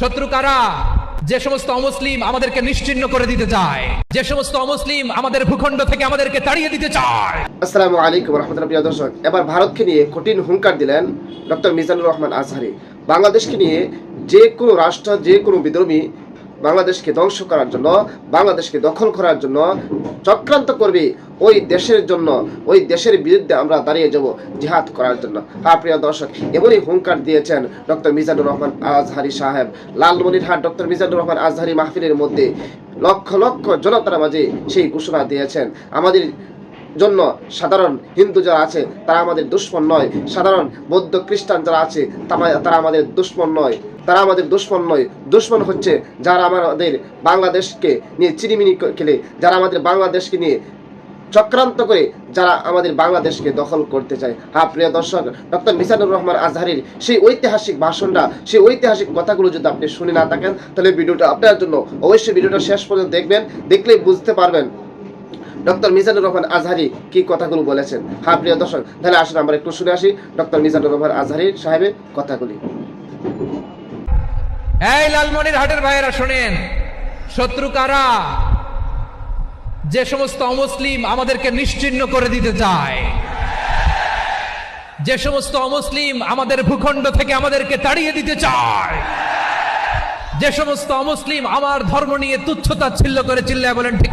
শত্রু কারা? যে সমস্ত অমুসলিম আমাদেরকে নিশ্চিন্ন করে দিতে চায়, যে সমস্ত অমুসলিম আমাদের ভূখণ্ড থেকে আমাদেরকে তাড়িয়ে দিতে চায়। আসসালামু আলাইকুম রহমতুল্লাহ, প্রিয় দর্শক। এবার ভারতকে নিয়ে কঠিন হুঙ্কার দিলেন ডক্টর মিজানুর রহমান আজহারি। বাংলাদেশকে নিয়ে যে কোনো রাষ্ট্র, যে কোনো বিদ্রোহী বাংলাদেশকে ধ্বংস করার জন্য, বাংলাদেশকে দখল করার জন্য চক্রান্ত করবে। ওই দেশের জন্য, ওই দেশের বিরুদ্ধে আমরা দাঁড়িয়ে যাব জিহাদ করার জন্য। হ্যাঁ প্রিয় দর্শক, এমনই হুঙ্কার দিয়েছেন ডক্টর মিজানুর রহমান আজহারি সাহেব। লালমনিরহাট ডক্টর মিজানুর রহমান আজহারি মাহফিলের মধ্যে লক্ষ লক্ষ জনতার মাঝে সেই ঘোষণা দিয়েছেন। আমাদের জন্য সাধারণ হিন্দু যারা আছে, তারা আমাদের দুশ্মন নয়। সাধারণ বৌদ্ধ খ্রিস্টান যারা আছে, তারা- আমাদের দুশ্মন নয়। তারা আমাদের দুশ্মন নয়। দুশ্মন হচ্ছে যারা আমাদের বাংলাদেশকে নিয়ে চিরিমিনি খেলে, যারা আমাদের বাংলাদেশকে নিয়ে চক্রান্ত করে, যারা আমাদের বাংলাদেশকে দখল করতে চায়। হ্যাঁ প্রিয় দর্শক, ডক্টর মিসানুর রহমান আজহারির সেই ঐতিহাসিক ভাষণটা, সেই ঐতিহাসিক কথাগুলো যদি আপনি শুনে না থাকেন, তাহলে ভিডিওটা আপনার জন্য অবশ্যই ভিডিওটা শেষ পর্যন্ত দেখবেন। দেখলেই বুঝতে পারবেন ডক্টর মিজানুর রহমান আজহারি কি কথাগুলো বলেছেন? হ্যাঁ প্রিয় দর্শক, তাহলে আসুন আমরা একটু শুনে আসি। ডক্টর মিজানুর রহমান আজহারি সাহেবের কথাগুলি। এই লালমনির হাটের ভাইয়েরা শোনেন, শত্রু কারা? যে সমস্ত অমুসলিম আমাদেরকে নিশ্চিহ্ন করে দিতে চায়। যে সমস্ত অমুসলিম আমাদের ভূখণ্ড থেকে আমাদেরকে তাড়িয়ে দিতে চায়। যে সমস্ত অমুসলিম আমার ধর্ম নিয়ে তুচ্ছতা ছিল্ল করে চিল্লায় বলেন, ঠিক?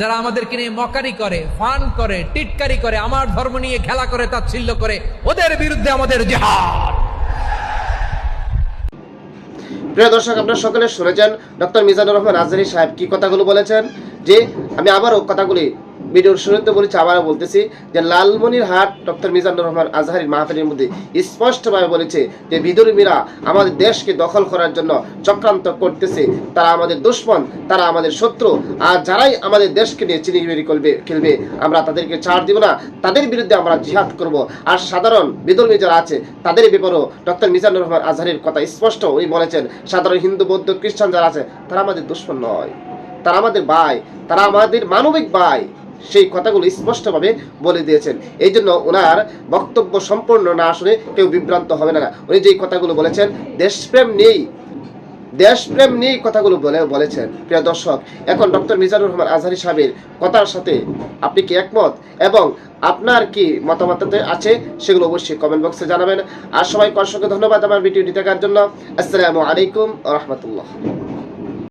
যারা আমাদেরকে নিয়ে মকারি করে, ফান করে, টিটকারি করে, আমার ধর্ম নিয়ে খেলা করে, তাচ্ছিল্য করে, ওদের বিরুদ্ধে আমাদের জেহাদ। প্রিয় দর্শক, আপনারা সকলে শুনেছেন ডক্টর মিজানুর রহমান আজহারি সাহেব কি কথাগুলো বলেছেন? যে আমি আবারও কথাগুলি ভিডিওর শুরুতে বলেছি আবারও বলতেছি যে লালমনির হাট ডক্টর মিজানুর রহমান আজহারির মাহফিলের মধ্যে স্পষ্টভাবে বলেছে যে বিদুর্মীরা আমাদের দেশকে দখল করার জন্য চক্রান্ত করতেছে। তারা আমাদের দুশ্মন, তারা আমাদের শত্রু, আর যারাই আমাদের দেশকে নিয়ে চিনিমিনি করবে, খেলবে, আমরা তাদেরকে ছাড় দিব না। তাদের বিরুদ্ধে আমরা জিহাদ করব। আর সাধারণ বিদর্মী যারা আছে, তাদের ব্যাপারেও ডক্টর মিজানুর রহমান আজহারির কথা স্পষ্ট উনি বলেছেন। সাধারণ হিন্দু, বৌদ্ধ, খ্রিস্টান যারা আছে, তারা আমাদের দুশ্মন নয়। তারা আমাদের ভাই, তারা আমাদের মানবিক ভাই। সেই কথাগুলো স্পষ্টভাবে বলে দিয়েছেন। এই জন্য ওনার বক্তব্য সম্পূর্ণ না শুনে কেউ বিভ্রান্ত হবে না। উনি যেই কথাগুলো বলেছেন, দেশপ্রেম নেই দেশপ্রেম নিয়ে কথাগুলো বলে, বলেছেন। প্রিয় দর্শক, এখন ডক্টর মিজানুর রহমান আজহারি সাহেবের কথার সাথে আপনি কি একমত? এবং আপনার কি মতামততে আছে? সেগুলো অবশ্যই কমেন্ট বক্সে জানাবেন। আর সবাইকে অসংখ্য ধন্যবাদ আমার ভিডিওটি দেখার জন্য। আসসালামু আলাইকুম রহমতুল্লাহ।